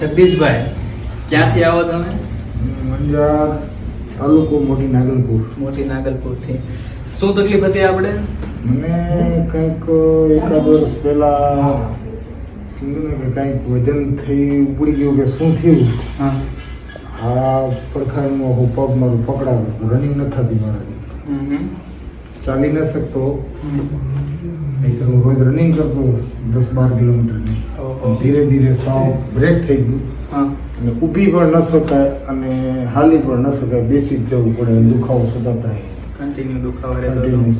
જગદીશભાઈ ક્યાંથી આવો તમે? મંજાર તાલુકો મોટી નાગલપુર. મોટી નાગલપુરથી. શું તકલીફ હતી આપણે? મને કંઈક એકાદ વર્ષ પહેલા સમજો ને કે કંઈક વજન થઈ ઉપડી ગયું કે શું થયું? હા. આ પડખાનું હું પગ મારું પકડાવ્યું રનિંગ ન થતી મારાથી. ચાલી ન શકતો. નહીંતર હું રોજ રનિંગ કરતો દસ બાર કિલોમીટરની ધીરે ધીરે સાવ બ્રેક થઈ ગયું. હા. અને ઊભી પણ ન શકાય અને હાલી પણ ન શકાય બેસી જ જવું પડે અને દુખાવો સતત રહે કન્ટિન્યુ દુખાવો રહેતો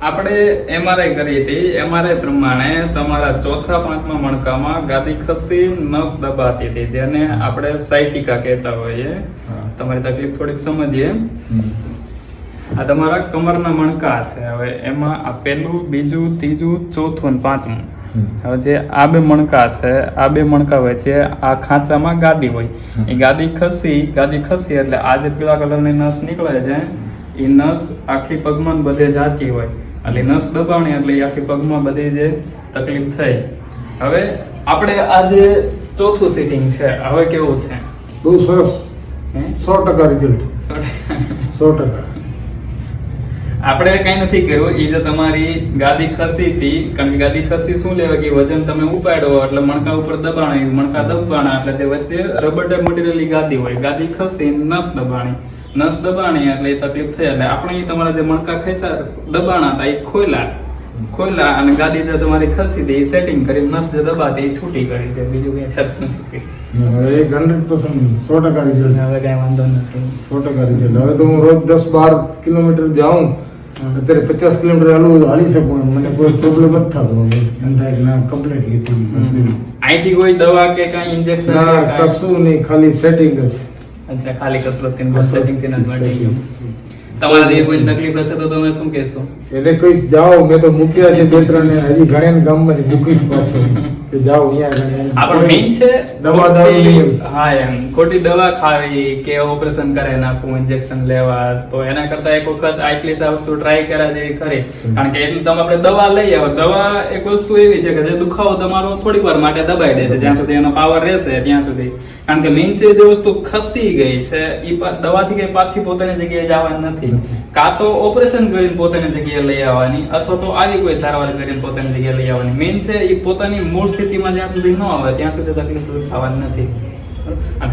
આપણે એમઆરઆઈ કરી હતી. એમઆરઆઈ પ્રમાણે તમારા ચોથા પાંચમા મણકામાં ગાદી ખસી નસ દબાતી હતી જેને આપણે સાયટિકા કહેતા હોઈએ. તમારી તકલીફ થોડીક સમજીએ. આ તમારા કમરના મણકા છે. હવે એમાં આ પહેલું બીજું ત્રીજું ચોથું અને પાંચમું. હવે જે આ બે મણકા છે આ બે મણકા વચ્ચે આ ખાંચામાં ગાદી હોય. એ ગાદી ખસી ગાદી ખસી એટલે આ જે પીળા કલરની નસ નીકળે છે એ નસ આખી પગમાં બધે જાતી હોય. એટલે નસ દબાવણી એટલે એ આખી પગમાં બધી જે તકલીફ થઈ. હવે આપણે આ જે ચોથું સીટિંગ છે હવે કેવું છે? બહુ સરસ. સો ટકા રિઝલ્ટ સો ટકા. આપણે કઈ નથી કર્યું. એ જે તમારી ગાદી ખસી હતી કારણ કે ગાદી ખસી શું લેવા કે વજન તમે ઉપાડો એટલે મણકા ઉપર દબાણ આવ્યું. મણકા દબાણા એટલે જે વચ્ચે રબર મટીરિયલ ગાદી હોય. ગાદી ખસી નસ દબાણી. નસ દબાણી એટલે એ તકલીફ થઈ. એટલે આપણે તમારા જે મણકા ખેસા દબાણા હતા એ ખોલા ખોલ્યા અને ગાદી જે તમારી ખસી હતી એ સેટિંગ કરી નસ જે દબાતી એ છૂટી કરી છે. બીજું કઈ થતું નથી હવે એક હંડ્રેડ પર્સન્ટ સો ટકા રિઝલ્ટ હવે કઈ વાંધો નથી. સો ટકા રિઝલ્ટ હવે તો હું રોજ દસ બાર કિલોમીટર જાઉં. અત્યારે પચાસ કિલોમીટર હાલું હાલી શકું મને કોઈ પ્રોબ્લેમ જ થતો એમ થાય કે ના કમ્પ્લીટલી હમ. અહીંથી કોઈ દવા કે કઈ ઇન્જેક્શન ના કશું નહીં. ખાલી સેટિંગ જ. અચ્છા ખાલી કસરત સેટિંગ તેના ગયું તમારે જે કોઈ તકલીફ હશે તો તમે શું કહેશો? એટલે કઈ જાઓ મેં તો મૂક્યા છે બે ત્રણ ને હજી ઘણા ને ગામમાંથી મૂકીશ પાછો. કે જાઓ અહીંયા એમ. મેઇન છે દવા દારૂ હા એમ. ખોટી દવા ખાવી કે ઓપરેશન કરે નાખવું ઇન્જેક્શન લેવા તો એના કરતા એક વખત આટલી આ વસ્તુ ટ્રાય કર્યા જેવી ખરી. કારણ કે એટલું તમે આપણે દવા લઈ આવો. દવા એક વસ્તુ એવી છે કે જે દુખાવો તમારો થોડીક વાર માટે દબાઈ દે છે. જ્યાં સુધી એનો પાવર રહેશે ત્યાં સુધી. કારણ કે મેઇન છે જે વસ્તુ ખસી ગઈ છે એ દવાથી કઈ પાછી પોતાની જગ્યાએ જવાની નથી. કાં તો ઓપરેશન કરીને પોતાની જગ્યાએ લઈ આવવાની, અથવા તો આવી કોઈ સારવાર કરીને પોતાની જગ્યાએ લઈ આવવાની. મેઇન છે એ પોતાની મૂળ સ્થિતિમાં જ્યાં સુધી ન આવે, ત્યાં સુધી તકલીફ દૂર થવાની નથી.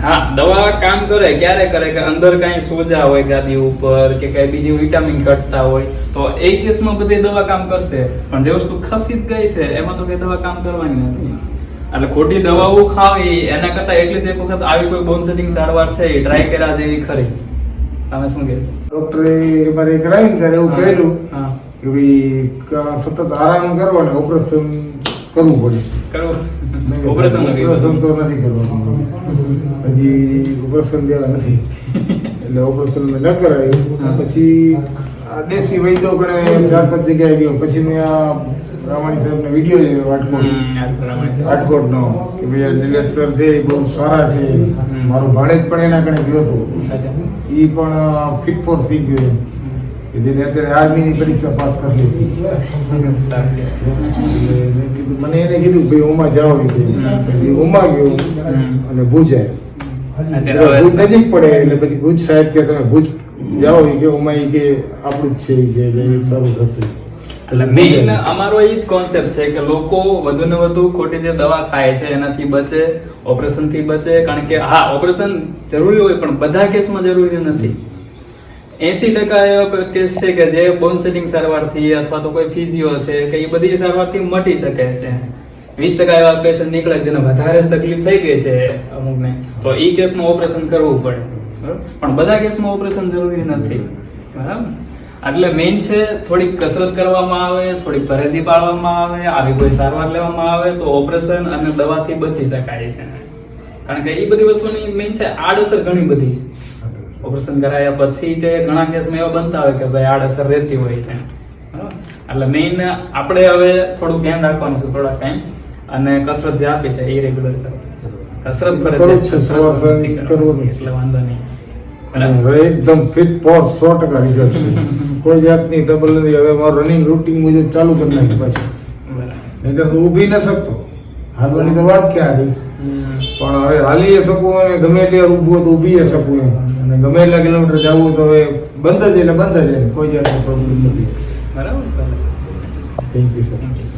હા, દવા કામ કરે, ક્યારે કરે કે અંદર કાંઈ સોજા હોય ગાદી ઉપર કે કઈ બીજી વિટામિન ઘટતા હોય, તો એ કેસમાં બધી દવા કામ કરશે. પણ જે વસ્તુ ખસી જ ગઈ છે, એમાં તો કઈ દવા કામ કરવાની નથી. એટલે ખોટી દવાઓ ખાવી, એના કરતા એટલીસ્ટ એક વખત આવી કોઈ બોન સેટિંગ સારવાર છે, એ ટ્રાય કર્યા જેવી ખરી. તમે શું કહેશો ડોક્ટરે મારે કરાવી ને ત્યારે એવું કહેલું કે ભાઈ સતત આરામ કરો ને ઓપરેશન કરવું પડે. કરવું. ઓપરેશન ઓપરેશન તો નથી કરવાનું. હજી ઓપરેશન દેવા નથી. એટલે ઓપરેશન મેં ન કરાયું. પછી દેશી વૈદ્યો કરે ચાર પાંચ જગ્યાએ ગયો. પછી મેં આ રામાણી સાહેબનો વીડિયો જોયો રાજકોટ રાજકોટનો કે ભાઈ નિલેશ સર છે એ બહુ સારા છે. મારું ભાડેજ પણ એના કણે ગયો હતો. એ પણ ફિટ ફોર થઈ ગયો. કે જેને અત્યારે આર્મીની પરીક્ષા પાસ કરી લીધી. કીધું મને એને કીધું ભાઈ ઉમા જાઓ એ ઉમા ગયો અને ભુજ આવ્યો ભુજ નજીક પડે એટલે પછી ભુજ સાહેબ કે તમે ભુજ જાઓ કે ઓમાં કે આપણું જ છે કે સારું થશે. એટલે મેઇન અમારો એ જ કોન્સેપ્ટ છે કે લોકો વધુ ને વધુ ખોટી જે દવા ખાય છે એનાથી બચે ઓપરેશનથી બચે કારણ કે હા ઓપરેશન જરૂરી હોય પણ બધા કેસમાં જરૂરી નથી. એસી ટકા એવા કેસ છે કે જે બોન સેટિંગ સારવારથી અથવા તો કોઈ ફિઝિયો છે કે એ બધી સારવારથી મટી શકે છે. વીસ ટકા એવા પેશન્ટ નીકળે જેને વધારે જ તકલીફ થઈ ગઈ છે અમુકને તો એ કેસમાં ઓપરેશન કરવું પડે? પણ બધા કેસમાં ઓપરેશન જરૂરી નથી. બરાબર? એટલે મેઇન છે થોડીક કસરત કરવામાં આવે, થોડીક પરેજી પાડવામાં આવે, આવી કોઈ સારવાર લેવામાં આવે તો ઓપરેશન અને દવાથી બચી શકાય છે. કારણ કે એ બધી વસ્તુની મેઇન છે આડઅસર ઘણી બધી છે. ઓપરેશન કરાયા પછી તે ઘણા કેસમાં એવા બનતા હોય કે ભાઈ આડઅસર રહેતી હોય છે? એટલે મેઇન આપણે હવે થોડું ધ્યાન રાખવાનું છે થોડા ટાઈમ અને કસરત જે આપી છે એ રેગ્યુલર કસરત કરવાની, એટલે વાંધો નહીં હવે એકદમ ફિટ ફોર સો ટકા રિઝલ્ટ છે કોઈ જાતની ડબલ નથી હવે મારું રનિંગ રૂટીન મુજબ ચાલુ કરી નાખી પાછી નહીંતર તો ઊભી ન શકતો હાલવાની તો વાત ક્યાં રહી પણ હવે હાલી શકું અને ગમે એટલી વાર ઊભું તો ઊભી શકું એમ અને ગમે એટલા કિલોમીટર જવું તો હવે બંધ જ એટલે બંધ જ એમ કોઈ જાતનો પ્રોબ્લેમ નથી બરાબર થેન્ક યુ સર